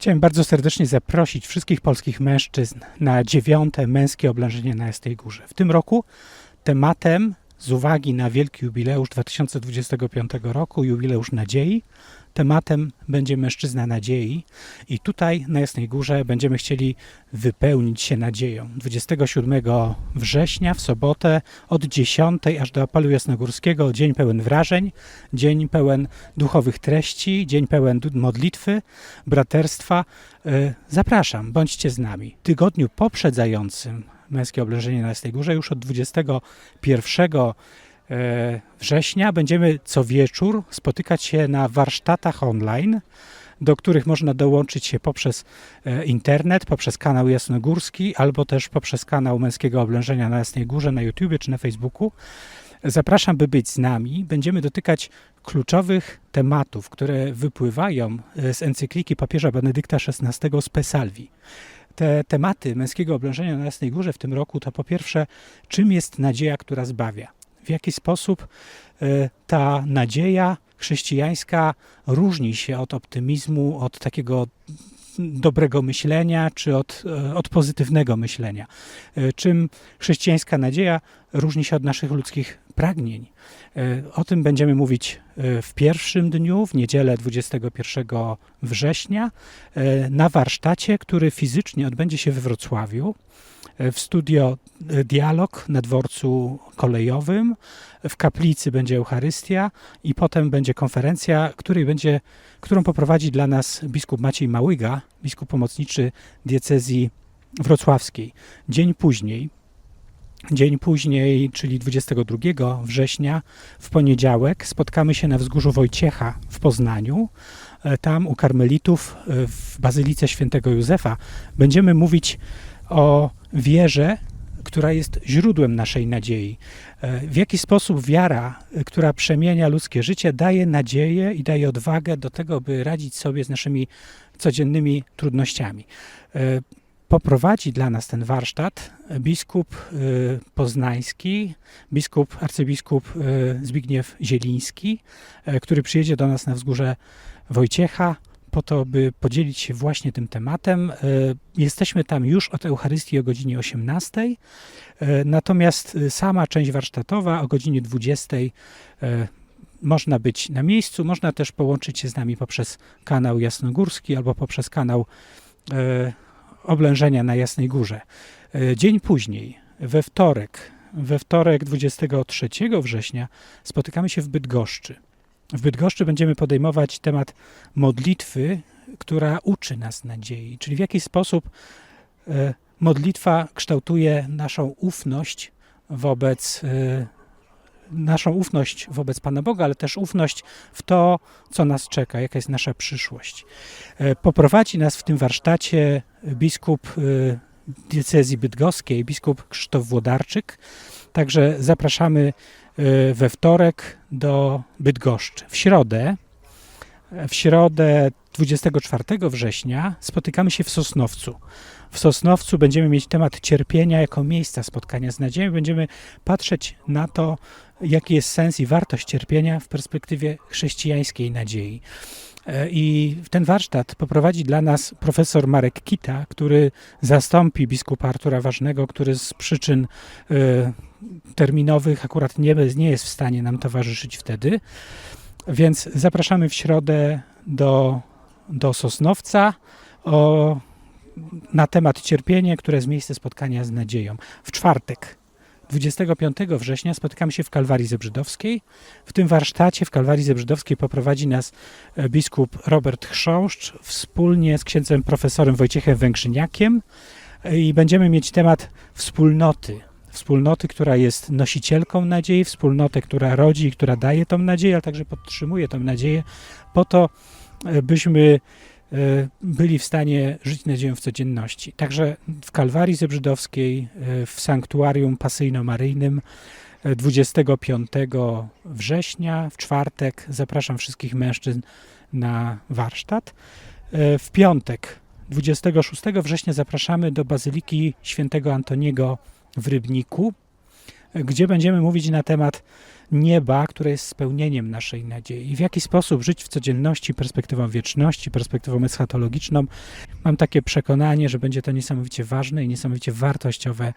Chciałem bardzo serdecznie zaprosić wszystkich polskich mężczyzn na dziewiąte męskie oblężenie na Jasnej Górze. W tym roku tematem, z uwagi na wielki jubileusz 2025 roku, jubileusz nadziei, tematem będzie mężczyzna nadziei i tutaj na Jasnej Górze będziemy chcieli wypełnić się nadzieją. 27 września w sobotę od 10 aż do apalu jasnogórskiego dzień pełen wrażeń, dzień pełen duchowych treści, dzień pełen modlitwy, braterstwa. E, Zapraszam, bądźcie z nami. W tygodniu poprzedzającym męskie oblężenie na Jasnej Górze już od 21 e, września będziemy co wieczór spotykać się na warsztatach online, do których można dołączyć się poprzez e, internet, poprzez kanał Jasnogórski albo też poprzez kanał Męskiego Oblężenia na Jasnej Górze na YouTubie czy na Facebooku. Zapraszam, by być z nami. Będziemy dotykać kluczowych tematów, które wypływają e, z encykliki papieża Benedykta XVI Spe Salvi. Te tematy męskiego oblężenia na Jasnej Górze w tym roku to po pierwsze, czym jest nadzieja, która zbawia? W jaki sposób e, ta nadzieja chrześcijańska różni się od optymizmu, od takiego dobrego myślenia, czy od, e, od pozytywnego myślenia? E, Czym chrześcijańska nadzieja różni się od naszych ludzkich pragnień? O tym będziemy mówić w pierwszym dniu, w niedzielę 21 września, na warsztacie, który fizycznie odbędzie się we Wrocławiu, w studio e, Dialog na dworcu kolejowym. W kaplicy będzie Eucharystia i potem będzie konferencja, której będzie, którą poprowadzi dla nas biskup Maciej Małyga, biskup pomocniczy diecezji wrocławskiej. Dzień później, dzień później, czyli 22 września, w poniedziałek, spotkamy się na wzgórzu Wojciecha w Poznaniu. E, Tam u karmelitów e, w Bazylice Świętego Józefa będziemy mówić o wierze, która jest źródłem naszej nadziei. E, W jaki sposób wiara, która przemienia ludzkie życie, daje nadzieję i daje odwagę do tego, by radzić sobie z naszymi codziennymi trudnościami. E, Poprowadzi dla nas ten warsztat biskup e, poznański, biskup, arcybiskup e, Zbigniew Zieliński, e, który przyjedzie do nas na wzgórze Wojciecha po to, by podzielić się właśnie tym tematem. E, Jesteśmy tam już od Eucharystii o godzinie 18, e, natomiast e, sama część warsztatowa o godzinie 20 e, można być na miejscu, można też połączyć się z nami poprzez kanał Jasnogórski albo poprzez kanał e, oblężenia na Jasnej Górze. E, Dzień później, we wtorek, we wtorek 23 września spotykamy się w Bydgoszczy. W Bydgoszczy będziemy podejmować temat modlitwy, która uczy nas nadziei, czyli w jaki sposób e, modlitwa kształtuje naszą ufność wobec e, naszą ufność wobec Pana Boga, ale też ufność w to, co nas czeka, jaka jest nasza przyszłość. E, Poprowadzi nas w tym warsztacie biskup e, diecezji bydgoskiej, biskup Krzysztof Włodarczyk. Także zapraszamy e, we wtorek do Bydgoszczy. W środę, w środę 24 września spotykamy się w Sosnowcu. W Sosnowcu będziemy mieć temat cierpienia jako miejsca spotkania z nadzieją. Będziemy patrzeć na to, jaki jest sens i wartość cierpienia w perspektywie chrześcijańskiej nadziei. E, I ten warsztat poprowadzi dla nas profesor Marek Kita, który zastąpi biskupa Artura Ważnego, który z przyczyn e, terminowych akurat nie, nie jest w stanie nam towarzyszyć wtedy. Więc zapraszamy w środę do, do Sosnowca o, na temat cierpienia, które jest miejsce spotkania z nadzieją. W czwartek 25 września spotykamy się w Kalwarii Zebrzydowskiej. W tym warsztacie w Kalwarii Zebrzydowskiej poprowadzi nas e, biskup Robert Chrząszcz wspólnie z księdzem profesorem Wojciechem Węgrzyniakiem E, i będziemy mieć temat wspólnoty. Wspólnoty, która jest nosicielką nadziei, wspólnotę, która rodzi i która daje tą nadzieję, ale także podtrzymuje tą nadzieję po to, e, byśmy e, byli w stanie żyć nadzieją w codzienności. Także w Kalwarii Zebrzydowskiej, e, w sanktuarium pasyjno-maryjnym e, 25 września, w czwartek, zapraszam wszystkich mężczyzn na warsztat. W piątek, 26 września, zapraszamy do Bazyliki Świętego Antoniego w Rybniku, gdzie będziemy mówić na temat nieba, które jest spełnieniem naszej nadziei. W jaki sposób żyć w codzienności perspektywą wieczności, perspektywą eschatologiczną. Mam takie przekonanie, że będzie to niesamowicie ważne i niesamowicie wartościowe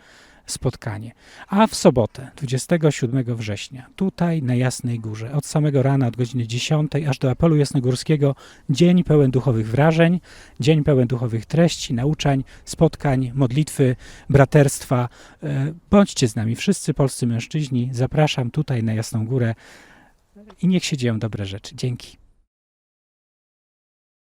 spotkanie. A w sobotę, 27 września, tutaj na Jasnej Górze, od samego rana, od godziny 10 aż do apelu jasnogórskiego, dzień pełen duchowych wrażeń, dzień pełen duchowych treści, nauczań, spotkań, modlitwy, braterstwa. E, Bądźcie z nami, wszyscy polscy mężczyźni. Zapraszam tutaj na Jasną Górę i niech się dzieją dobre rzeczy. Dzięki.